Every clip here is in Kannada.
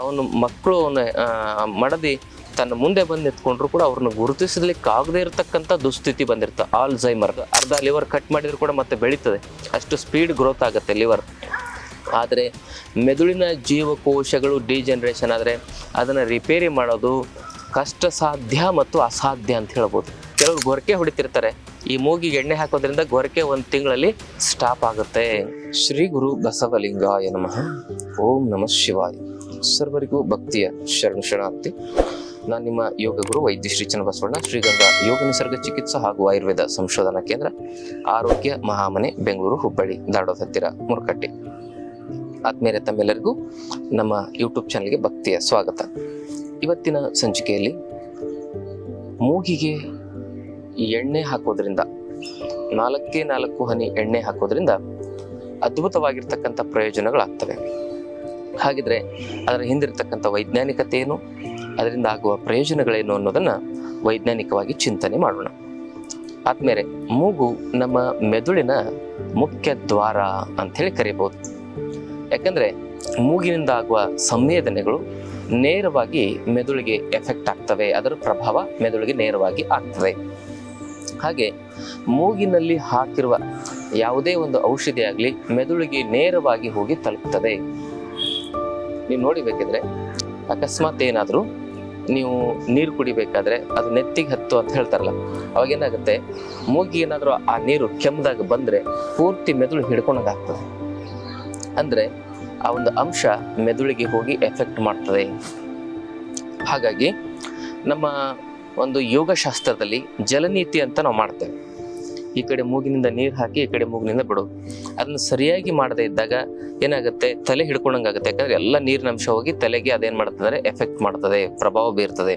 ಅವನು ಮಕ್ಕಳು ಮಡದಿ ತನ್ನ ಮುಂದೆ ಬಂದು ನಿಂತ್ಕೊಂಡ್ರು ಕೂಡ ಅವ್ರನ್ನ ಗುರುತಿಸಲಿಕ್ಕೆ ಆಗದೆ ಇರತಕ್ಕಂಥ ದುಸ್ಥಿತಿ ಆಲ್ ಆಲ್ಝೈಮರ್, ಅರ್ಧ ಲಿವರ್ ಕಟ್ ಮಾಡಿದ್ರು ಕೂಡ ಮತ್ತೆ ಬೆಳೀತದೆ. ಅಷ್ಟು ಸ್ಪೀಡ್ ಗ್ರೋತ್ ಆಗುತ್ತೆ ಲಿವರ್. ಆದರೆ ಮೆದುಳಿನ ಜೀವಕೋಶಗಳು ಡಿಜನರೇಷನ್ ಆದರೆ ಅದನ್ನು ರಿಪೇರಿ ಮಾಡೋದು ಕಷ್ಟ ಸಾಧ್ಯ ಮತ್ತು ಅಸಾಧ್ಯ ಅಂತ ಹೇಳ್ಬೋದು. ಕೆಲವರು ಗೊರಕೆ ಹೊಡಿತಿರ್ತಾರೆ. ಈ ಮೂಗಿಗೆ ಎಣ್ಣೆ ಹಾಕೋದ್ರಿಂದ ಗೊರಕೆ ಒಂದು ತಿಂಗಳಲ್ಲಿ ಸ್ಟಾಪ್ ಆಗುತ್ತೆ. ಶ್ರೀ ಗುರು ಬಸವಲಿಂಗಾಯ ನಮಃ. ಓಂ ನಮಃ ಶಿವಾಯ. ಸರ್ವರಿಗೂ ಭಕ್ತಿಯ ಶರಣು ಶರಣಾರ್ಥಿ. ನಾನು ನಿಮ್ಮ ಯೋಗ ಗುರು ವೈದ್ಯ ಶ್ರೀ ಚನ್ನಬಸವಣ್ಣ, ಶ್ರೀಗಂಧ ಯೋಗ ನಿಸರ್ಗ ಚಿಕಿತ್ಸಾ ಹಾಗೂ ಆಯುರ್ವೇದ ಸಂಶೋಧನಾ ಕೇಂದ್ರ, ಆರೋಗ್ಯ ಮಹಾಮನೆ, ಬೆಂಗಳೂರು, ಹುಬ್ಬಳ್ಳಿ ದಾಡೋದ ಹತ್ತಿರ ಮುರುಕಟ್ಟೆ. ಆತ್ಮೀಯರ, ತಮ್ಮೆಲ್ಲರಿಗೂ ನಮ್ಮ ಯೂಟ್ಯೂಬ್ ಚಾನಲ್ಗೆ ಭಕ್ತಿಯ ಸ್ವಾಗತ. ಇವತ್ತಿನ ಸಂಚಿಕೆಯಲ್ಲಿ ಮೂಗಿಗೆ ಎಣ್ಣೆ ಹಾಕೋದ್ರಿಂದ, ನಾಲ್ಕೇ ನಾಲ್ಕು ಹನಿ ಎಣ್ಣೆ ಹಾಕೋದ್ರಿಂದ ಅದ್ಭುತವಾಗಿರ್ತಕ್ಕಂಥ ಪ್ರಯೋಜನಗಳಾಗ್ತವೆ. ಹಾಗಿದ್ರೆ ಅದರ ಹಿಂದಿರ್ತಕ್ಕಂಥ ವೈಜ್ಞಾನಿಕತೆ ಏನು ಅದರಿಂದ ಆಗುವ ಪ್ರಯೋಜನಗಳೇನು ಅನ್ನೋದನ್ನ ವೈಜ್ಞಾನಿಕವಾಗಿ ಚಿಂತನೆ ಮಾಡೋಣ. ಆದ್ಮೇಲೆ ಮೂಗು ನಮ್ಮ ಮೆದುಳಿನ ಮುಖ್ಯ ದ್ವಾರ ಅಂತ ಹೇಳಿ ಕರೀಬಹುದು. ಯಾಕಂದ್ರೆ ಮೂಗಿನಿಂದ ಆಗುವ ಸಂವೇದನೆಗಳು ನೇರವಾಗಿ ಮೆದುಳಿಗೆ ಎಫೆಕ್ಟ್ ಆಗ್ತವೆ, ಅದರ ಪ್ರಭಾವ ಮೆದುಳಿಗೆ ನೇರವಾಗಿ ಆಗ್ತದೆ. ಹಾಗೆ ಮೂಗಿನಲ್ಲಿ ಹಾಕಿರುವ ಯಾವುದೇ ಒಂದು ಔಷಧಿ ಆಗಲಿ ಮೆದುಳಿಗೆ ನೇರವಾಗಿ ಹೋಗಿ ತಲುಪ್ತದೆ. ನೀವು ನೋಡಿಬೇಕಿದ್ರೆ ಅಕಸ್ಮಾತ್ ಏನಾದರೂ ನೀವು ನೀರು ಕುಡಿಬೇಕಾದ್ರೆ ಅದು ನೆತ್ತಿಗೆ ಹತ್ತು ಅಂತ ಹೇಳ್ತಾರಲ್ಲ, ಅವಾಗ ಏನಾಗುತ್ತೆ? ಮೂಗಿ ಏನಾದರೂ ಆ ನೀರು ಕೆಮ್ಮದಾಗ ಬಂದರೆ ಪೂರ್ತಿ ಮೆದುಳು ಹಿಡ್ಕೊಂಡಾಗ್ತದೆ ಅಂದರೆ ಆ ಒಂದು ಅಂಶ ಮೆದುಳಿಗೆ ಹೋಗಿ ಎಫೆಕ್ಟ್ ಮಾಡ್ತದೆ. ಹಾಗಾಗಿ ನಮ್ಮ ಒಂದು ಯೋಗಶಾಸ್ತ್ರದಲ್ಲಿ ಜಲನೀತಿ ಅಂತ ನಾವು ಮಾಡ್ತೇವೆ. ಈ ಕಡೆ ಮೂಗಿನಿಂದ ನೀರು ಹಾಕಿ ಈ ಕಡೆ ಮೂಗಿನಿಂದ ಬಿಡೋದು ಅದನ್ನು ಸರಿಯಾಗಿ ಮಾಡದೇ ಇದ್ದಾಗ ಏನಾಗುತ್ತೆ? ತಲೆ ಹಿಡ್ಕೊಂಡಂಗಾಗುತ್ತೆ. ಯಾಕಂದ್ರೆ ಎಲ್ಲ ನೀರಿನ ಅಂಶ ಹೋಗಿ ತಲೆಗೆ ಅದೇನ್ ಮಾಡ್ತದೆ? ಎಫೆಕ್ಟ್ ಮಾಡ್ತದೆ. ಪ್ರಭಾವ ಬೀರ್ತದೆ.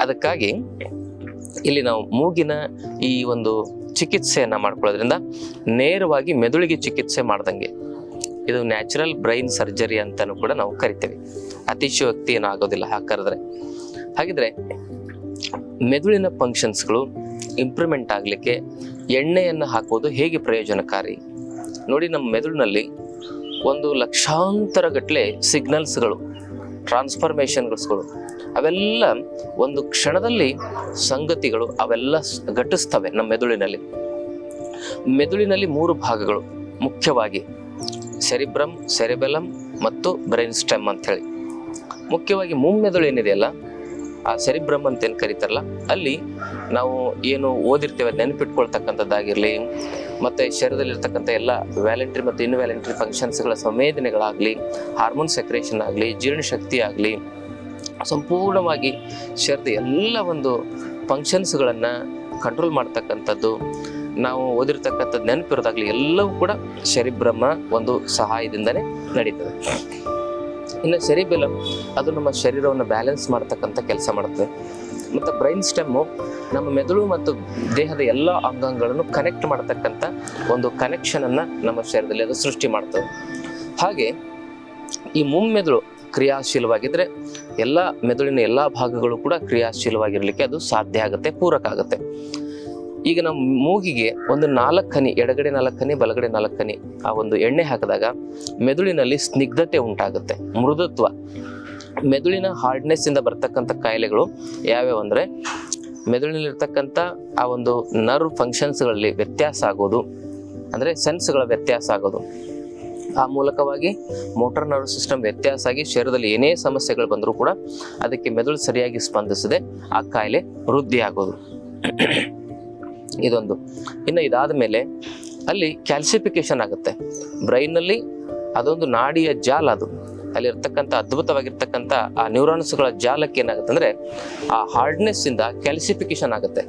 ಅದಕ್ಕಾಗಿ ಇಲ್ಲಿ ನಾವು ಮೂಗಿನ ಈ ಒಂದು ಚಿಕಿತ್ಸೆಯನ್ನ ಮಾಡ್ಕೊಳ್ಳೋದ್ರಿಂದ ನೇರವಾಗಿ ಮೆದುಳಿಗೆ ಚಿಕಿತ್ಸೆ ಮಾಡ್ದಂಗೆ. ಇದು ನ್ಯಾಚುರಲ್ ಬ್ರೈನ್ ಸರ್ಜರಿ ಅಂತಾನು ಕೂಡ ನಾವು ಕರಿತೇವೆ. ಅತಿಶಯೋಕ್ತಿ ಏನೂ ಆಗೋದಿಲ್ಲ ಹಾಕರಿದ್ರೆ ಹಾಗಿದ್ರೆ ಮೆದುಳಿನ ಫಂಕ್ಷನ್ಸ್ಗಳು ಇಂಪ್ರೂವ್ಮೆಂಟ್ ಆಗಲಿಕ್ಕೆ ಎಣ್ಣೆಯನ್ನು ಹಾಕೋದು ಹೇಗೆ ಪ್ರಯೋಜನಕಾರಿ? ನೋಡಿ ನಮ್ಮ ಮೆದುಳಿನಲ್ಲಿ ಒಂದು ಲಕ್ಷಾಂತರ ಗಟ್ಟಲೆ ಸಿಗ್ನಲ್ಸ್ಗಳು ಟ್ರಾನ್ಸ್ಫಾರ್ಮೇಷನ್ಸ್ಗಳು ಅವೆಲ್ಲ ಒಂದು ಕ್ಷಣದಲ್ಲಿ ಸಂಗತಿಗಳು ಅವೆಲ್ಲ ಘಟಿಸ್ತವೆ ನಮ್ಮ ಮೆದುಳಿನಲ್ಲಿ. ಮೆದುಳಿನಲ್ಲಿ ಮೂರು ಭಾಗಗಳು. ಮುಖ್ಯವಾಗಿ ಸೆರಿಬ್ರಮ್ ಸೆರೆಬೆಲಮ್ ಮತ್ತು ಬ್ರೈನ್ ಸ್ಟೆಮ್ ಅಂತ ಹೇಳಿ ಮುಖ್ಯವಾಗಿ ಮುಮ್ಮೆದುಳು ಏನಿದೆಯಲ್ಲ, ಆ ಸೆರಿಬ್ರಮ್ ಅಂತ ಏನು ಕರೀತಾರಲ್ಲ, ಅಲ್ಲಿ ನಾವು ಏನು ಓದಿರ್ತೇವೆ, ನೆನಪಿಟ್ಕೊಳ್ತಕ್ಕಂಥದ್ದಾಗಿರ್ಲಿ ಮತ್ತೆ ಶರೀರದಲ್ಲಿರ್ತಕ್ಕಂಥ ಎಲ್ಲ ವ್ಯಾಲೆಂಟ್ರಿ ಮತ್ತು ಇನ್ವ್ಯಾಲೆಂಟ್ರಿ ಫಂಕ್ಷನ್ಸ್ಗಳ ಸಂವೇದನೆಗಳಾಗಲಿ ಹಾರ್ಮೋನ್ ಸೆಕ್ರೇಷನ್ ಆಗಲಿ ಜೀರ್ಣಶಕ್ತಿ ಆಗಲಿ, ಸಂಪೂರ್ಣವಾಗಿ ಶರೀರದ ಎಲ್ಲ ಒಂದು ಫಂಕ್ಷನ್ಸ್ಗಳನ್ನು ಕಂಟ್ರೋಲ್ ಮಾಡ್ತಕ್ಕಂಥದ್ದು, ನಾವು ಓದಿರ್ತಕ್ಕಂಥದ್ದು ನೆನಪಿರೋದಾಗ್ಲಿ ಎಲ್ಲವೂ ಕೂಡ ಶರೀಬ್ರಹ್ಮ ಒಂದು ಸಹಾಯದಿಂದನೇ ನಡೀತದೆ. ಇನ್ನು ಶರೀಬೆಲಂ ಅದು ನಮ್ಮ ಶರೀರವನ್ನು ಬ್ಯಾಲೆನ್ಸ್ ಮಾಡ್ತಕ್ಕಂಥ ಕೆಲಸ ಮಾಡುತ್ತೆ ಮತ್ತು ಬ್ರೈನ್ ಸ್ಟೆಮ್ಮು ನಮ್ಮ ಮೆದುಳು ಮತ್ತು ದೇಹದ ಎಲ್ಲ ಅಂಗಾಂಗಗಳನ್ನು ಕನೆಕ್ಟ್ ಮಾಡತಕ್ಕಂಥ ಒಂದು ಕನೆಕ್ಷನನ್ನು ನಮ್ಮ ಶರೀರದಲ್ಲಿ ಅದು ಸೃಷ್ಟಿ ಮಾಡ್ತದೆ. ಹಾಗೆ ಈ ಮುಮ್ಮೆದುಳು ಕ್ರಿಯಾಶೀಲವಾಗಿದ್ದರೆ ಎಲ್ಲ ಮೆದುಳಿನ ಎಲ್ಲ ಭಾಗಗಳು ಕೂಡ ಕ್ರಿಯಾಶೀಲವಾಗಿರಲಿಕ್ಕೆ ಅದು ಸಾಧ್ಯ ಆಗುತ್ತೆ, ಪೂರಕ ಆಗುತ್ತೆ. ಈಗ ನಮ್ಮ ಮೂಗಿಗೆ ಒಂದು ನಾಲ್ಕು ಹನಿ, ಎಡಗಡೆ ನಾಲ್ಕು ಹನಿ, ಬಲಗಡೆ ನಾಲ್ಕು ಆ ಒಂದು ಎಣ್ಣೆ ಹಾಕಿದಾಗ ಮೆದುಳಿನಲ್ಲಿ ಸ್ನಿಗ್ಧತೆ ಉಂಟಾಗುತ್ತೆ, ಮೃದುತ್ವ. ಮೆದುಳಿನ ಹಾರ್ಡ್ನೆಸ್ ಇಂದ ಬರ್ತಕ್ಕಂಥ ಕಾಯಿಲೆಗಳು ಯಾವ್ಯಾವ ಅಂದರೆ ಮೆದುಳಿನಲ್ಲಿರ್ತಕ್ಕಂಥ ಆ ಒಂದು ನರ್ವ್ ಫಂಕ್ಷನ್ಸ್ಗಳಲ್ಲಿ ವ್ಯತ್ಯಾಸ ಆಗೋದು, ಅಂದ್ರೆ ಸೆನ್ಸ್ಗಳ ವ್ಯತ್ಯಾಸ ಆಗೋದು. ಆ ಮೂಲಕವಾಗಿ ಮೋಟರ್ ನರ್ವ್ ಸಿಸ್ಟಮ್ ವ್ಯತ್ಯಾಸ ಆಗಿ ಶರೀರದಲ್ಲಿ ಏನೇ ಸಮಸ್ಯೆಗಳು ಬಂದರೂ ಕೂಡ ಅದಕ್ಕೆ ಮೆದುಳು ಸರಿಯಾಗಿ ಸ್ಪಂದಿಸದೆ ಆ ಕಾಯಿಲೆ ವೃದ್ಧಿ ಆಗೋದು ಇದೊಂದು. ಇನ್ನು ಇದಾದ ಮೇಲೆ ಅಲ್ಲಿ ಕ್ಯಾಲ್ಸಿಫಿಕೇಶನ್ ಆಗುತ್ತೆ. ಬ್ರೈನ್ನಲ್ಲಿ ಅದೊಂದು ನಾಡಿಯ ಜಾಲ ಅದು. ಅಲ್ಲಿರ್ತಕ್ಕಂಥ ಅದ್ಭುತವಾಗಿರ್ತಕ್ಕಂಥ ಆ ನ್ಯೂರಾನ್ಸ್ಗಳ ಜಾಲಕ್ಕೆ ಏನಾಗುತ್ತೆ ಅಂದರೆ ಆ ಹಾರ್ಡ್ನೆಸ್ ಇಂದ ಕ್ಯಾಲ್ಸಿಫಿಕೇಶನ್ ಆಗುತ್ತೆ.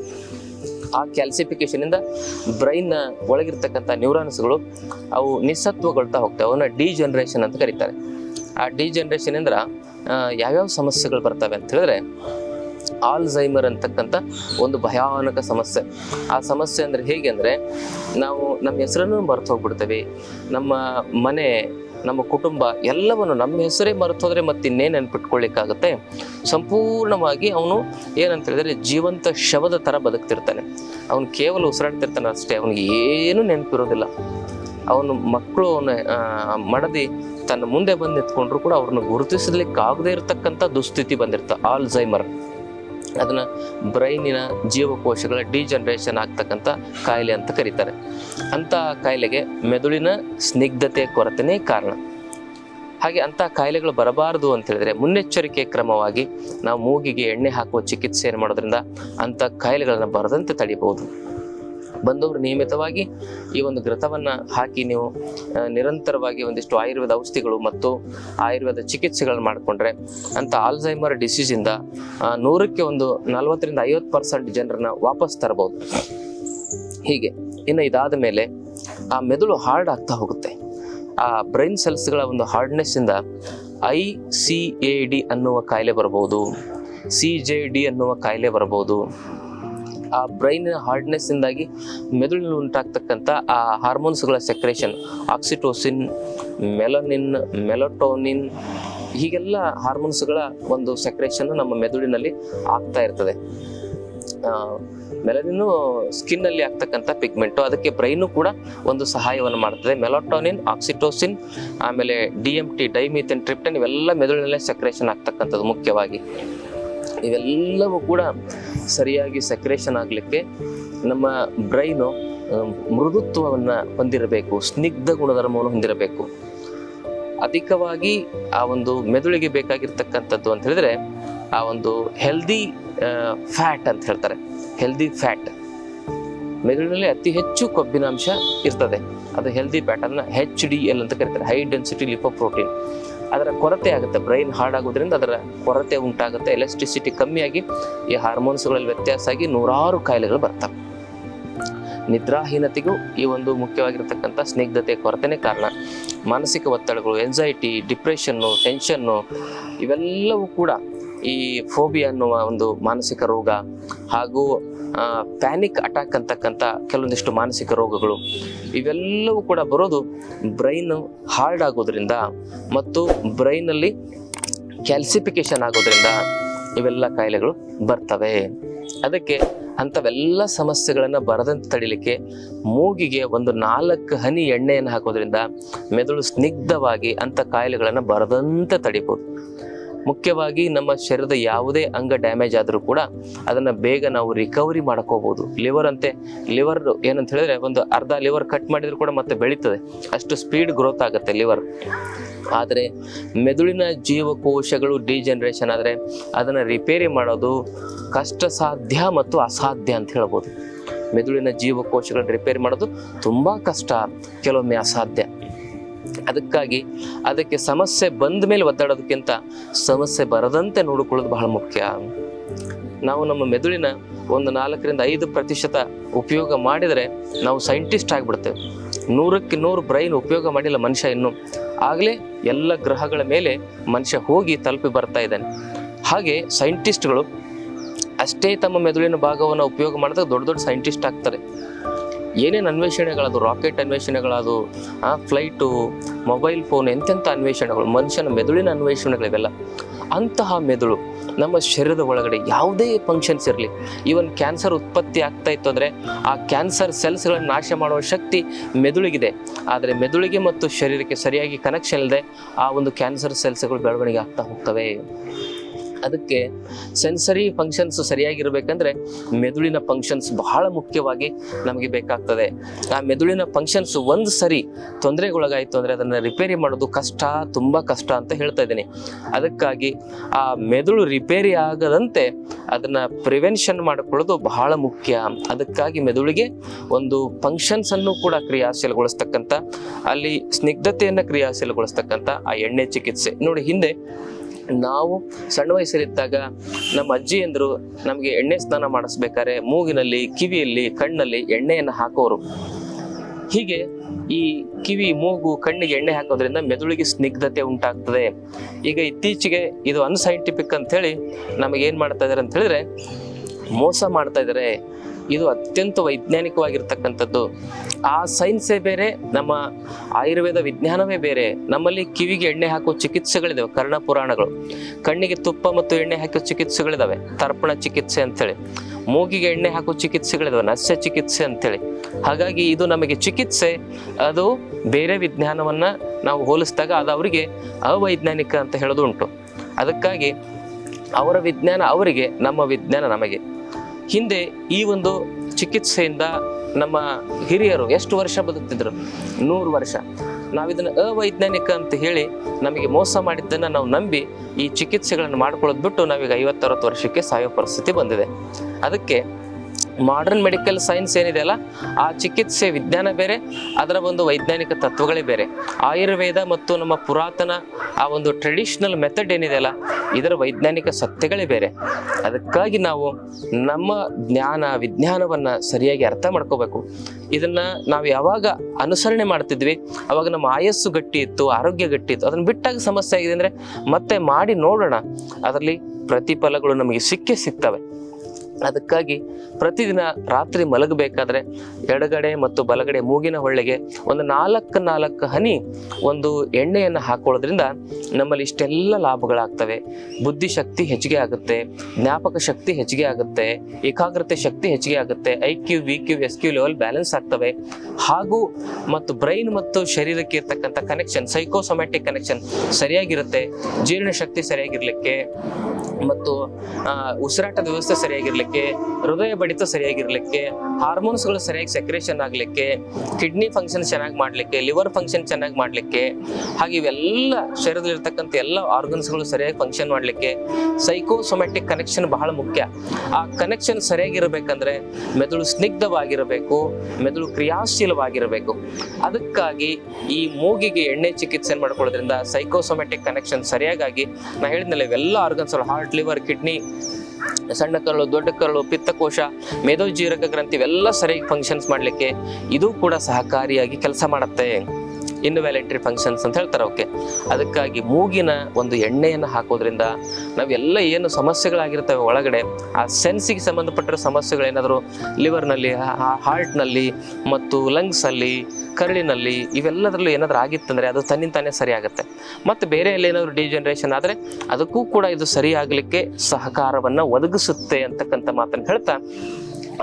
ಆ ಕ್ಯಾಲ್ಸಿಫಿಕೇಶನ್ ಇಂದ ಬ್ರೈನ್ ಒಳಗಿರ್ತಕ್ಕಂಥ ನ್ಯೂರಾನ್ಸ್ಗಳು ಅವು ನಿಸ್ಸತ್ವಗೊಳ್ತಾ ಹೋಗ್ತವೆ, ಅವನ್ನ ಡಿಜನರೇಷನ್ ಅಂತ ಕರೀತಾರೆ. ಆ ಡಿಜನರೇಷನ್ ಇಂದ ಯಾವ್ಯಾವ ಸಮಸ್ಯೆಗಳು ಬರ್ತವೆ ಅಂತ ಹೇಳಿದ್ರೆ ಆಲ್ಝೈಮರ್ ಅಂತಕ್ಕಂಥ ಒಂದು ಭಯಾನಕ ಸಮಸ್ಯೆ. ಆ ಸಮಸ್ಯೆ ಅಂದರೆ ಹೇಗೆ ಅಂದರೆ, ನಾವು ನಮ್ಮ ಹೆಸರನ್ನು ಮರೆತು ಹೋಗ್ಬಿಡ್ತೇವೆ, ನಮ್ಮ ಮನೆ ನಮ್ಮ ಕುಟುಂಬ ಎಲ್ಲವನ್ನು ನಮ್ಮ ಹೆಸರೇ ಮರೆತು ಹೋದ್ರೆ ಮತ್ತೆ ಇನ್ನೇನು ನೆನ್ಪಿಟ್ಕೊಳ್ಳಿಕ್ಕಾಗುತ್ತೆ ಸಂಪೂರ್ಣವಾಗಿ ಅವನು ಏನಂತ ಹೇಳಿದ್ರೆ ಜೀವಂತ ಶವದ ಥರ ಬದುಕ್ತಿರ್ತಾನೆ. ಅವನು ಕೇವಲ ಉಸಿರಾಡ್ತಿರ್ತಾನೆ ಅಷ್ಟೇ, ಅವನಿಗೆ ಏನೂ ನೆನಪಿರೋದಿಲ್ಲ. ಅವನು ಮಕ್ಕಳು ಅವನ ಮಡದಿ ತನ್ನ ಮುಂದೆ ಬಂದು ನಿಂತ್ಕೊಂಡ್ರು ಕೂಡ ಅವ್ರನ್ನ ಗುರುತಿಸಲಿಕ್ಕೆ ಆಗದೇ ಇರತಕ್ಕಂಥ ದುಸ್ಥಿತಿ ಬಂದಿರ್ತ ಆಲ್ಝೈಮರ್. ಅದನ್ನ ಬ್ರೈನಿನ ಜೀವಕೋಶಗಳ ಡಿಜನರೇಷನ್ ಆಗ್ತಕ್ಕಂಥ ಕಾಯಿಲೆ ಅಂತ ಕರೀತಾರೆ. ಅಂತ ಕಾಯಿಲೆಗೆ ಮೆದುಳಿನ ಸ್ನಿಗ್ಧತೆ ಕೊರತೆನೇ ಕಾರಣ. ಹಾಗೆ ಅಂಥ ಕಾಯಿಲೆಗಳು ಬರಬಾರದು ಅಂತ ಹೇಳಿದ್ರೆ ಮುನ್ನೆಚ್ಚರಿಕೆ ಕ್ರಮವಾಗಿ ನಾವು ಮೂಗಿಗೆ ಎಣ್ಣೆ ಹಾಕುವ ಚಿಕಿತ್ಸೆಯನ್ನು ಮಾಡೋದ್ರಿಂದ ಅಂಥ ಕಾಯಿಲೆಗಳನ್ನು ಬರದಂತೆ ತಡಿಬಹುದು. ಬಂದವರು ನಿಯಮಿತವಾಗಿ ಈ ಒಂದು ಘೃತವನ್ನ ಹಾಕಿ ನೀವು ನಿರಂತರವಾಗಿ ಒಂದಿಷ್ಟು ಆಯುರ್ವೇದ ಔಷಧಿಗಳು ಮತ್ತು ಆಯುರ್ವೇದ ಚಿಕಿತ್ಸೆಗಳನ್ನು ಮಾಡಿಕೊಂಡ್ರೆ ಅಂತ ಆಲ್ಝೈಮರ್ ಡಿಸೀಸಿಂದ ನೂರಕ್ಕೆ ಒಂದು ನಲವತ್ತರಿಂದ ಐವತ್ತು ಪರ್ಸೆಂಟ್ ಜನರನ್ನ ವಾಪಸ್ ತರಬಹುದು ಹೀಗೆ ಇನ್ನು ಇದಾದ ಮೇಲೆ ಆ ಮೆದುಳು ಹಾರ್ಡ್ ಆಗ್ತಾ ಹೋಗುತ್ತೆ. ಆ ಬ್ರೈನ್ ಸೆಲ್ಸ್ಗಳ ಒಂದು ಹಾರ್ಡ್ನೆಸ್ ಇಂದ ಐ ಸಿ ಎ ಡಿ ಅನ್ನುವ ಕಾಯಿಲೆ ಬರಬಹುದು ಸಿ ಜೆ ಡಿ ಅನ್ನುವ ಕಾಯಿಲೆ ಬರಬಹುದು ಆ ಬ್ರೈನ್ ಹಾರ್ಡ್ನೆಸ್ ಇಂದಾಗಿ ಮೆದುಳಿನಲ್ಲಿ ಉಂಟಾಗ್ತಕ್ಕಂಥ ಆ ಹಾರ್ಮೋನ್ಸ್ಗಳ ಸೆಕ್ರೇಷನ್ ಆಕ್ಸಿಟೋಸಿನ್ ಮೆಲನಿನ್ ಮೆಲಟೋನಿನ್ ಹೀಗೆಲ್ಲ ಹಾರ್ಮೋನ್ಸ್ಗಳ ಒಂದು ಸೆಕ್ರೇಷನ್ ನಮ್ಮ ಮೆದುಳಿನಲ್ಲಿ ಆಗ್ತಾ ಇರ್ತದೆ. ಮೆಲನಿನ್ನು ಸ್ಕಿನ್ ಅಲ್ಲಿ ಆಗ್ತಕ್ಕಂಥ ಪಿಗ್ಮೆಂಟು ಅದಕ್ಕೆ ಬ್ರೈನು ಕೂಡ ಒಂದು ಸಹಾಯವನ್ನು ಮಾಡ್ತದೆ. ಮೆಲೋಟೋನಿನ್ ಆಕ್ಸಿಟೋಸಿನ್ ಆಮೇಲೆ D M T dimethyltryptamine ಇವೆಲ್ಲ ಮೆದುಳಿನಲ್ಲೇ ಸೆಕ್ರೇಷನ್ ಆಗ್ತಕ್ಕಂಥದ್ದು ಮುಖ್ಯವಾಗಿ. ಇವೆಲ್ಲವೂ ಕೂಡ ಸರಿಯಾಗಿ ಸೆಕ್ರೇಷನ್ ಆಗಲಿಕ್ಕೆ ನಮ್ಮ ಬ್ರೈನು ಮೃದುತ್ವವನ್ನು ಹೊಂದಿರಬೇಕು, ಸ್ನಿಗ್ಧ ಗುಣಧರ್ಮವನ್ನು ಹೊಂದಿರಬೇಕು. ಅಧಿಕವಾಗಿ ಆ ಒಂದು ಮೆದುಳಿಗೆ ಬೇಕಾಗಿರ್ತಕ್ಕಂಥದ್ದು ಅಂತ ಹೇಳಿದ್ರೆ, ಆ ಒಂದು ಹೆಲ್ದಿ ಫ್ಯಾಟ್ ಅಂತ ಹೇಳ್ತಾರೆ. ಹೆಲ್ದಿ ಫ್ಯಾಟ್ ಮೆದುಳಿನಲ್ಲಿ ಅತಿ ಹೆಚ್ಚು ಕೊಬ್ಬಿನಾಂಶ ಇರ್ತದೆ. ಅದು ಹೆಲ್ದಿ ಫ್ಯಾಟ್ ಅದನ್ನ ಹೆಚ್ ಡಿ ಎಲ್ ಅಂತ ಕರೀತಾರೆ. ಹೈ ಡೆನ್ಸಿಟಿ ಲಿಪೋಪ್ರೋಟೀನ್ ಅದರ ಕೊರತೆ ಆಗುತ್ತೆ. ಬ್ರೈನ್ ಹಾರ್ಡ್ ಆಗೋದ್ರಿಂದ ಅದರ ಕೊರತೆ ಉಂಟಾಗುತ್ತೆ. ಎಲೆಕ್ಟ್ರಿಸಿಟಿ ಕಮ್ಮಿಯಾಗಿ ಈ ಹಾರ್ಮೋನ್ಸ್ಗಳಲ್ಲಿ ವ್ಯತ್ಯಾಸ ಆಗಿ ನೂರಾರು ಕಾಯಿಲೆಗಳು ಬರ್ತವೆ. ನಿದ್ರಾಹೀನತೆಗೂ ಈ ಒಂದು ಮುಖ್ಯವಾಗಿರತಕ್ಕಂಥ ಸ್ನಿಗ್ಧತೆ ಕೊರತೆನೇ ಕಾರಣ. ಮಾನಸಿಕ ಒತ್ತಡಗಳು ಎಂಜೈಟಿ ಡಿಪ್ರೆಷನ್ನು ಟೆನ್ಷನ್ನು ಇವೆಲ್ಲವೂ ಕೂಡ ಈ ಫೋಬಿಯಾ ಅನ್ನುವ ಒಂದು ಮಾನಸಿಕ ರೋಗ ಹಾಗೂ ಪ್ಯಾನಿಕ್ ಅಟ್ಯಾಕ್ ಅಂತಕ್ಕಂಥ ಕೆಲವೊಂದಿಷ್ಟು ಮಾನಸಿಕ ರೋಗಗಳು ಇವೆಲ್ಲವೂ ಕೂಡ ಬರೋದು ಬ್ರೈನ್ ಹಾರ್ಡ್ ಆಗೋದ್ರಿಂದ ಮತ್ತು ಬ್ರೈನಲ್ಲಿ ಕ್ಯಾಲ್ಸಿಫಿಕೇಶನ್ ಆಗೋದ್ರಿಂದ ಇವೆಲ್ಲ ಕಾಯಿಲೆಗಳು ಬರ್ತವೆ. ಅದಕ್ಕೆ ಅಂಥವೆಲ್ಲ ಸಮಸ್ಯೆಗಳನ್ನು ಬರದಂತೆ ತಡಿಲಿಕ್ಕೆ ಮೂಗಿಗೆ ಒಂದು ನಾಲ್ಕು ಹನಿ ಎಣ್ಣೆಯನ್ನು ಹಾಕೋದ್ರಿಂದ ಮೆದುಳು ಸ್ನಿಗ್ಧವಾಗಿ ಅಂಥ ಕಾಯಿಲೆಗಳನ್ನು ಬರದಂತೆ ತಡಿಬೋದು. ಮುಖ್ಯವಾಗಿ ನಮ್ಮ ಶರೀರದ ಯಾವುದೇ ಅಂಗ ಡ್ಯಾಮೇಜ್ ಆದರೂ ಕೂಡ ಅದನ್ನು ಬೇಗ ನಾವು ರಿಕವರಿ ಮಾಡ್ಕೋಬೋದು. ಲಿವರ್ ಅಂತೆ, ಲಿವರ್ ಏನಂತ ಹೇಳಿದ್ರೆ ಒಂದು ಅರ್ಧ ಲಿವರ್ ಕಟ್ ಮಾಡಿದರೂ ಕೂಡ ಮತ್ತೆ ಬೆಳೀತದೆ. ಅಷ್ಟು ಸ್ಪೀಡ್ ಗ್ರೋತ್ ಆಗುತ್ತೆ ಲಿವರ್. ಆದರೆ ಮೆದುಳಿನ ಜೀವಕೋಶಗಳು ಡಿಜನರೇಷನ್ ಆದರೆ ಅದನ್ನು ರಿಪೇರಿ ಮಾಡೋದು ಕಷ್ಟ ಸಾಧ್ಯ ಮತ್ತು ಅಸಾಧ್ಯ ಅಂತ ಹೇಳ್ಬೋದು. ಮೆದುಳಿನ ಜೀವಕೋಶಗಳನ್ನ ರಿಪೇರಿ ಮಾಡೋದು ತುಂಬ ಕಷ್ಟ, ಕೆಲವೊಮ್ಮೆ ಅಸಾಧ್ಯ. ಅದಕ್ಕಾಗಿ ಅದಕ್ಕೆ ಸಮಸ್ಯೆ ಬಂದ ಮೇಲೆ ಒದ್ದಾಡೋದಕ್ಕಿಂತ ಸಮಸ್ಯೆ ಬರದಂತೆ ನೋಡಿಕೊಳ್ಳೋದು ಬಹಳ ಮುಖ್ಯ. ನಾವು ನಮ್ಮ ಮೆದುಳಿನ ಒಂದು ನಾಲ್ಕರಿಂದ ಐದು ಪ್ರತಿಶತ ಉಪಯೋಗ ಮಾಡಿದರೆ ನಾವು ಸೈಂಟಿಸ್ಟ್ ಆಗಿಬಿಡ್ತೇವೆ. ನೂರಕ್ಕೆ ನೂರು ಬ್ರೈನ್ ಉಪಯೋಗ ಮಾಡಿಲ್ಲ ಮನುಷ್ಯ ಇನ್ನು. ಆಗಲೇ ಎಲ್ಲ ಗ್ರಹಗಳ ಮೇಲೆ ಮನುಷ್ಯ ಹೋಗಿ ತಲುಪಿ ಬರ್ತಾ ಇದ್ದಾನೆ. ಹಾಗೆ ಸೈಂಟಿಸ್ಟ್ಗಳು ಅಷ್ಟೇ ತಮ್ಮ ಮೆದುಳಿನ ಭಾಗವನ್ನು ಉಪಯೋಗ ಮಾಡಿದಾಗ ದೊಡ್ಡ ದೊಡ್ಡ ಸೈಂಟಿಸ್ಟ್ ಆಗ್ತಾರೆ. ಏನೇನು ಅನ್ವೇಷಣೆಗಳದು ರಾಕೆಟ್ ಅನ್ವೇಷಣೆಗಳದು ಆ ಫ್ಲೈಟು ಮೊಬೈಲ್ ಫೋನ್ ಎಂತೆಂಥ ಅನ್ವೇಷಣೆಗಳು? ಮನುಷ್ಯನ ಮೆದುಳಿನ ಅನ್ವೇಷಣೆಗಳಿವೆಲ್ಲ. ಅಂತಹ ಮೆದುಳು ನಮ್ಮ ಶರೀರದ ಒಳಗಡೆ ಯಾವುದೇ ಫಂಕ್ಷನ್ಸ್ ಇರಲಿ ಈವನ್ ಕ್ಯಾನ್ಸರ್ ಉತ್ಪತ್ತಿ ಆಗ್ತಾ ಇತ್ತು ಅಂದರೆ ಆ ಕ್ಯಾನ್ಸರ್ ಸೆಲ್ಸ್ಗಳನ್ನು ನಾಶ ಮಾಡುವ ಶಕ್ತಿ ಮೆದುಳಿಗಿದೆ. ಆದರೆ ಮೆದುಳಿಗೆ ಮತ್ತು ಶರೀರಕ್ಕೆ ಸರಿಯಾಗಿ ಕನೆಕ್ಷನ್ ಇಲ್ಲದೆ ಆ ಒಂದು ಕ್ಯಾನ್ಸರ್ ಸೆಲ್ಸ್ಗಳು ಬೆಳವಣಿಗೆ ಆಗ್ತಾ ಹೋಗ್ತವೆ. ಅದಕ್ಕೆ ಸೆನ್ಸರಿ ಫಂಕ್ಷನ್ಸ್ ಸರಿಯಾಗಿರಬೇಕಂದ್ರೆ ಮೆದುಳಿನ ಫಂಕ್ಷನ್ಸ್ ಬಹಳ ಮುಖ್ಯವಾಗಿ ನಮಗೆ ಬೇಕಾಗ್ತದೆ. ಆ ಮೆದುಳಿನ ಫಂಕ್ಷನ್ಸ್ ಒಂದು ಸರಿ ತೊಂದರೆಗೊಳಗಾಯಿತು ಅಂದರೆ ಅದನ್ನು ರಿಪೇರಿ ಮಾಡೋದು ಕಷ್ಟ, ತುಂಬ ಕಷ್ಟ ಅಂತ ಹೇಳ್ತಾ ಇದ್ದೀನಿ. ಅದಕ್ಕಾಗಿ ಆ ಮೆದುಳು ರಿಪೇರಿ ಆಗದಂತೆ ಅದನ್ನು ಪ್ರಿವೆನ್ಷನ್ ಮಾಡಿಕೊಳ್ಳೋದು ಬಹಳ ಮುಖ್ಯ. ಅದಕ್ಕಾಗಿ ಮೆದುಳಿಗೆ ಒಂದು ಫಂಕ್ಷನ್ಸ್ ಅನ್ನು ಕೂಡ ಕ್ರಿಯಾಶೀಲಗೊಳಿಸ್ತಕ್ಕಂಥ, ಅಲ್ಲಿ ಸ್ನಿಗ್ಧತೆಯನ್ನು ಕ್ರಿಯಾಶೀಲಗೊಳಿಸ್ತಕ್ಕಂಥ ಆ ಎಣ್ಣೆ ಚಿಕಿತ್ಸೆ. ನೋಡಿ, ಹಿಂದೆ ನಾವು ಸಣ್ಣ ವಯಸ್ಸಲ್ಲಿದ್ದಾಗ ನಮ್ಮ ಅಜ್ಜಿಯಂದ್ರು ನಮಗೆ ಎಣ್ಣೆ ಸ್ನಾನ ಮಾಡಿಸ್ಬೇಕಾದ್ರೆ ಮೂಗಿನಲ್ಲಿ, ಕಿವಿಯಲ್ಲಿ, ಕಣ್ಣಲ್ಲಿ ಎಣ್ಣೆಯನ್ನು ಹಾಕೋರು. ಹೀಗೆ ಈ ಕಿವಿ, ಮೂಗು, ಕಣ್ಣಿಗೆ ಎಣ್ಣೆ ಹಾಕೋದ್ರಿಂದ ಮೆದುಳಿಗೆ ಸ್ನಿಗ್ಧತೆ ಉಂಟಾಗ್ತದೆ. ಈಗ ಇತ್ತೀಚೆಗೆ ಇದು ಅನ್ಸೈಂಟಿಫಿಕ್ ಅಂತ ಹೇಳಿ ನಮಗೆ ಏನು ಮಾಡ್ತಾ ಇದ್ದಾರೆ ಅಂತ ಹೇಳಿದ್ರೆ ಮೋಸ ಮಾಡ್ತಾ ಇದ್ದಾರೆ ಇದು ಅತ್ಯಂತ ವೈಜ್ಞಾನಿಕವಾಗಿರ್ತಕ್ಕಂಥದ್ದು. ಆ ಸೈನ್ಸೇ ಬೇರೆ, ನಮ್ಮ ಆಯುರ್ವೇದ ವಿಜ್ಞಾನವೇ ಬೇರೆ. ನಮ್ಮಲ್ಲಿ ಕಿವಿಗೆ ಎಣ್ಣೆ ಹಾಕುವ ಚಿಕಿತ್ಸೆಗಳಿದಾವೆ, ಕರ್ಣ ಪುರಾಣಗಳು. ಕಣ್ಣಿಗೆ ತುಪ್ಪ ಮತ್ತು ಎಣ್ಣೆ ಹಾಕುವ ಚಿಕಿತ್ಸೆಗಳಿದಾವೆ, ತರ್ಪಣ ಚಿಕಿತ್ಸೆ ಅಂತೇಳಿ ಮೂಗಿಗೆ ಎಣ್ಣೆ ಹಾಕುವ ಚಿಕಿತ್ಸೆಗಳಿದಾವೆ, ನಸ್ಯ ಚಿಕಿತ್ಸೆ ಅಂತೇಳಿ ಹಾಗಾಗಿ ಇದು ನಮಗೆ ಚಿಕಿತ್ಸೆ, ಅದು ಬೇರೆ ವಿಜ್ಞಾನವನ್ನ ನಾವು ಹೋಲಿಸಿದಾಗ ಅದು ಅವರಿಗೆ ಅವೈಜ್ಞಾನಿಕ ಅಂತ ಹೇಳೋದು ಉಂಟು. ಅದಕ್ಕಾಗಿ ಅವರ ವಿಜ್ಞಾನ ಅವರಿಗೆ, ನಮ್ಮ ವಿಜ್ಞಾನ ನಮಗೆ. ಹಿಂದೆ ಈ ಒಂದು ಚಿಕಿತ್ಸೆಯಿಂದ ನಮ್ಮ ಹಿರಿಯರು ಎಷ್ಟು ವರ್ಷ ಬದುಕ್ತಿದ್ರು? ನೂರು ವರ್ಷ. ನಾವಿದನ್ನು ಅವೈಜ್ಞಾನಿಕ ಅಂತ ಹೇಳಿ ನಮಗೆ ಮೋಸ ಮಾಡಿದ್ದನ್ನು ನಾವು ನಂಬಿ ಈ ಚಿಕಿತ್ಸೆಗಳನ್ನು ಮಾಡ್ಕೊಳ್ಳೋದು ಬಿಟ್ಟು ನಾವೀಗ ಐವತ್ತರವತ್ತು ವರ್ಷಕ್ಕೆ ಸಾಯೋ ಪರಿಸ್ಥಿತಿ ಬಂದಿದೆ. ಅದಕ್ಕೆ ಮಾಡರ್ನ್ ಮೆಡಿಕಲ್ ಸೈನ್ಸ್ ಏನಿದೆಯಲ್ಲ ಆ ಚಿಕಿತ್ಸೆ ವಿಜ್ಞಾನ ಬೇರೆ, ಅದರ ಒಂದು ವೈಜ್ಞಾನಿಕ ತತ್ವಗಳೇ ಬೇರೆ. ಆಯುರ್ವೇದ ಮತ್ತು ನಮ್ಮ ಪುರಾತನ ಆ ಒಂದು ಟ್ರೆಡಿಷನಲ್ ಮೆಥಡ್ ಏನಿದೆಯಲ್ಲ ಇದರ ವೈಜ್ಞಾನಿಕ ಸತ್ಯಗಳೇ ಬೇರೆ. ಅದಕ್ಕಾಗಿ ನಾವು ನಮ್ಮ ಜ್ಞಾನ, ವಿಜ್ಞಾನವನ್ನ ಸರಿಯಾಗಿ ಅರ್ಥ ಮಾಡ್ಕೋಬೇಕು. ಇದನ್ನ ನಾವು ಯಾವಾಗ ಅನುಸರಣೆ ಮಾಡ್ತಿದ್ವಿ, ಅವಾಗ ನಮ್ಮ ಆಯಸ್ಸು ಗಟ್ಟಿ ಇತ್ತು, ಆರೋಗ್ಯ ಗಟ್ಟಿ ಇತ್ತು, ಅದನ್ನ ಬಿಟ್ಟಾಗ ಸಮಸ್ಯೆ ಆಗಿದೆ ಅಂದ್ರೆ ಮತ್ತೆ ಮಾಡಿ ನೋಡೋಣ. ಅದರಲ್ಲಿ ಪ್ರತಿಫಲಗಳು ನಮಗೆ ಸಿಕ್ಕೇ ಸಿಗ್ತವೆ. ಅದಕ್ಕಾಗಿ ಪ್ರತಿದಿನ ರಾತ್ರಿ ಮಲಗಬೇಕಾದ್ರೆ ಎಡಗಡೆ ಮತ್ತು ಬಲಗಡೆ ಮೂಗಿನ ಹೊಳ್ಳೆಗೆ ಒಂದು ನಾಲ್ಕು ನಾಲ್ಕು ಹನಿ ಒಂದು ಎಣ್ಣೆಯನ್ನು ಹಾಕೊಳ್ಳೋದ್ರಿಂದ ನಮ್ಮಲ್ಲಿ ಇಷ್ಟೆಲ್ಲ ಲಾಭಗಳಾಗ್ತವೆ. ಬುದ್ಧಿಶಕ್ತಿ ಹೆಚ್ಚಿಗೆ ಆಗುತ್ತೆ, ಜ್ಞಾಪಕ ಶಕ್ತಿ ಹೆಚ್ಚಿಗೆ ಆಗುತ್ತೆ, ಏಕಾಗ್ರತೆ ಶಕ್ತಿ ಹೆಚ್ಚಿಗೆ ಆಗುತ್ತೆ I Q V Q S Q level balance ಆಗ್ತವೆ. ಹಾಗೂ ಮತ್ತು ಬ್ರೈನ್ ಮತ್ತು ಶರೀರಕ್ಕೆ ಇರ್ತಕ್ಕಂಥ ಕನೆಕ್ಷನ್ ಸೈಕೋಸೊಮ್ಯಾಟಿಕ್ ಕನೆಕ್ಷನ್ ಸರಿಯಾಗಿರುತ್ತೆ ಜೀರ್ಣಶಕ್ತಿ ಸರಿಯಾಗಿರಲಿಕ್ಕೆ ಮತ್ತು ಉಸಿರಾಟದ ವ್ಯವಸ್ಥೆ ಸರಿಯಾಗಿರ್ಲಿಕ್ಕೆ, ಹೃದಯ ಬಡಿತ ಸರಿಯಾಗಿರ್ಲಿಕ್ಕೆ, ಹಾರ್ಮೋನ್ಸ್ಗಳು ಸರಿಯಾಗಿ ಸೆಕ್ರೇಷನ್ ಆಗಲಿಕ್ಕೆ, ಕಿಡ್ನಿ ಫಂಕ್ಷನ್ ಚೆನ್ನಾಗಿ ಮಾಡಲಿಕ್ಕೆ, ಲಿವರ್ ಫಂಕ್ಷನ್ ಚೆನ್ನಾಗಿ ಮಾಡಲಿಕ್ಕೆ, ಹಾಗೆ ಇವೆಲ್ಲ ಶರೀರದಲ್ಲಿರ್ತಕ್ಕಂಥ ಎಲ್ಲ ಆರ್ಗನ್ಸ್ಗಳು ಸರಿಯಾಗಿ ಫಂಕ್ಷನ್ ಮಾಡಲಿಕ್ಕೆ ಸೈಕೋಸೊಮ್ಯಾಟಿಕ್ ಕನೆಕ್ಷನ್ ಬಹಳ ಮುಖ್ಯ. ಆ ಕನೆಕ್ಷನ್ ಸರಿಯಾಗಿರಬೇಕಂದ್ರೆ ಮೆದುಳು ಸ್ನಿಗ್ಧವಾಗಿರಬೇಕು, ಮೆದುಳು ಕ್ರಿಯಾಶೀಲವಾಗಿರಬೇಕು. ಅದಕ್ಕಾಗಿ ಈ ಮೂಗಿಗೆ ಎಣ್ಣೆ ಚಿಕಿತ್ಸೆ ಮಾಡ್ಕೊಳ್ಳೋದ್ರಿಂದ ಸೈಕೋಸೊಮ್ಯಾಟಿಕ್ ಕನೆಕ್ಷನ್ ಸರಿಯಾಗಿ ನಾ ಹೇಳಿದ್ನಲ್ಲ ಇವೆಲ್ಲ ಆರ್ಗನ್ಸ್ಗಳು ಹಾರ್ಟ್ ಲಿವರ್ ಕಿಡ್ನಿ ಸಣ್ಣ ಕರಳು ದೊಡ್ಡ ಕರಳು ಪಿತ್ತಕೋಶ ಮೇಧೋಜೀರಕ ಗ್ರಂಥಿ, ಇವೆಲ್ಲ ಸರಿಯಾಗಿ ಫಂಕ್ಷನ್ಸ್ ಮಾಡಲಿಕ್ಕೆ ಇದು ಕೂಡ ಸಹಕಾರಿಯಾಗಿ ಕೆಲಸ ಮಾಡುತ್ತೆ. ಇನ್ವ್ಯಾಲೆಂಟ್ರಿ ಫಂಕ್ಷನ್ಸ್ ಅಂತ ಹೇಳ್ತಾರೆ ಓಕೆ ಅದಕ್ಕಾಗಿ ಮೂಗಿನ ಒಂದು ಎಣ್ಣೆಯನ್ನು ಹಾಕೋದ್ರಿಂದ ನಾವೆಲ್ಲ ಏನು ಸಮಸ್ಯೆಗಳಾಗಿರ್ತವೆ ಒಳಗಡೆ, ಆ ಸೆನ್ಸಿಗೆ ಸಂಬಂಧಪಟ್ಟಿರೋ ಸಮಸ್ಯೆಗಳೇನಾದರೂ ಲಿವರ್ನಲ್ಲಿ ಹಾರ್ಟ್ನಲ್ಲಿ ಮತ್ತು ಲಂಗ್ಸಲ್ಲಿ ಕರಳಿನಲ್ಲಿ ಇವೆಲ್ಲದರಲ್ಲೂ ಏನಾದರೂ ಆಗಿತ್ತಂದರೆ ಅದು ತನ್ನಿಂತಾನೇ ಸರಿ ಆಗುತ್ತೆ ಮತ್ತು ಬೇರೆ ಎಲ್ಲಿ ಏನಾದರೂ ಡಿಜನರೇಷನ್ ಆದರೆ ಅದಕ್ಕೂ ಕೂಡ ಇದು ಸರಿಯಾಗಲಿಕ್ಕೆ ಸಹಕಾರವನ್ನು ಒದಗಿಸುತ್ತೆ ಅಂತಕ್ಕಂಥ ಮಾತನ್ನು ಹೇಳ್ತಾ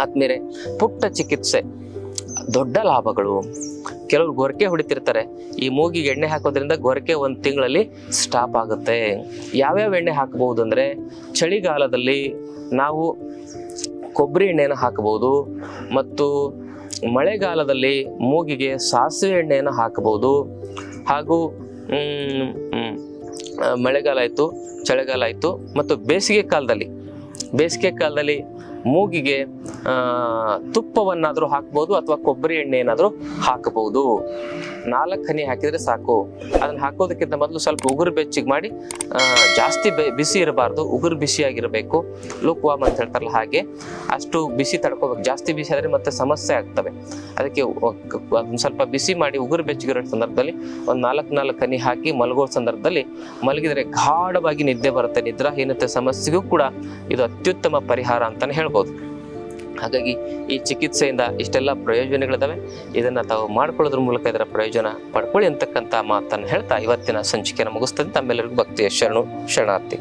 ಆದ್ಮೇಲೆ ಪುಟ್ಟ ಚಿಕಿತ್ಸೆ. ದೊಡ್ಡ ಲಾಭಗಳು. ಕೆಲವರು ಗೊರಕೆ ಹೊಡಿತಿರ್ತಾರೆ. ಈ ಮೂಗಿಗೆ ಎಣ್ಣೆ ಹಾಕೋದ್ರಿಂದ ಗೊರಕೆ ಒಂದು ತಿಂಗಳಲ್ಲಿ ಸ್ಟಾಪ್ ಆಗುತ್ತೆ. ಯಾವ್ಯಾವ ಎಣ್ಣೆ ಹಾಕಬಹುದು ಅಂದ್ರೆ ಚಳಿಗಾಲದಲ್ಲಿ ನಾವು ಕೊಬ್ಬರಿ ಎಣ್ಣೆಯನ್ನು ಹಾಕಬಹುದು ಮತ್ತು ಮಳೆಗಾಲದಲ್ಲಿ ಮೂಗಿಗೆ ಸಾಸಿವೆ ಎಣ್ಣೆಯನ್ನು ಹಾಕಬಹುದು ಹಾಗೂ ಮಳೆಗಾಲ ಆಯಿತು, ಚಳಿಗಾಲ ಆಯಿತು ಮತ್ತು ಬೇಸಿಗೆ ಕಾಲದಲ್ಲಿ ಬೇಸಿಗೆ ಕಾಲದಲ್ಲಿ ಮೂಗಿಗೆ ತುಪ್ಪವನ್ನಾದರೂ ಹಾಕ್ಬೋದು ಅಥವಾ ಕೊಬ್ಬರಿ ಎಣ್ಣೆ ಏನಾದರೂ ಹಾಕಬಹುದು. ನಾಲ್ಕು ಹನಿ ಹಾಕಿದ್ರೆ ಸಾಕು. ಅದನ್ನ ಹಾಕೋದಕ್ಕಿಂತ ಮೊದಲು ಸ್ವಲ್ಪ ಉಗುರು ಬೆಚ್ಚಿಗೆ ಮಾಡಿ ಜಾಸ್ತಿ ಬಿಸಿ ಇರಬಾರ್ದು, ಉಗುರು ಬಿಸಿಯಾಗಿರಬೇಕು. ಲುಕ್ ವಾಮ್ ಅಂತ ಹೇಳ್ತಾರಲ್ಲ ಹಾಗೆ. ಅಷ್ಟು ಬಿಸಿ ತಡ್ಕೋಬೇಕು. ಜಾಸ್ತಿ ಬಿಸಿ ಆದರೆ ಮತ್ತೆ ಸಮಸ್ಯೆ ಆಗ್ತವೆ. ಅದಕ್ಕೆ ಅದನ್ನ ಸ್ವಲ್ಪ ಬಿಸಿ ಮಾಡಿ ಉಗುರು ಬೆಚ್ಚಗಿರೋ ಸಂದರ್ಭದಲ್ಲಿ ಒಂದು ನಾಲ್ಕು ನಾಲ್ಕು ಹನಿ ಹಾಕಿ ಮಲಗೋ ಸಂದರ್ಭದಲ್ಲಿ ಮಲಗಿದರೆ ಗಾಢವಾಗಿ ನಿದ್ದೆ ಬರುತ್ತೆ. ನಿದ್ರಾಹೀನತೆ ಸಮಸ್ಯೆಗೂ ಕೂಡ ಇದು ಅತ್ಯುತ್ತಮ ಪರಿಹಾರ ಅಂತಲೇ ಹೇಳ್ಬೋದು. ಹಾಗಾಗಿ ಈ ಚಿಕಿತ್ಸೆಯಿಂದ ಇಷ್ಟೆಲ್ಲ ಪ್ರಯೋಜನಗಳಿದಾವೆ. ಇದನ್ನು ತಾವು ಮಾಡ್ಕೊಳ್ಳೋದ್ರ ಮೂಲಕ ಇದರ ಪ್ರಯೋಜನ ಪಡ್ಕೊಳ್ಳಿ ಅಂತಕ್ಕಂಥ ಮಾತನ್ನು ಹೇಳ್ತಾ ಇವತ್ತಿನ ಸಂಚಿಕೆಯನ್ನು ಮುಗಿಸ್ತದೆ ತಮ್ಮೆಲ್ಲರಿಗೂ ಭಕ್ತಿಯ ಶರಣು, ಶರಣಾರ್ಥಿ.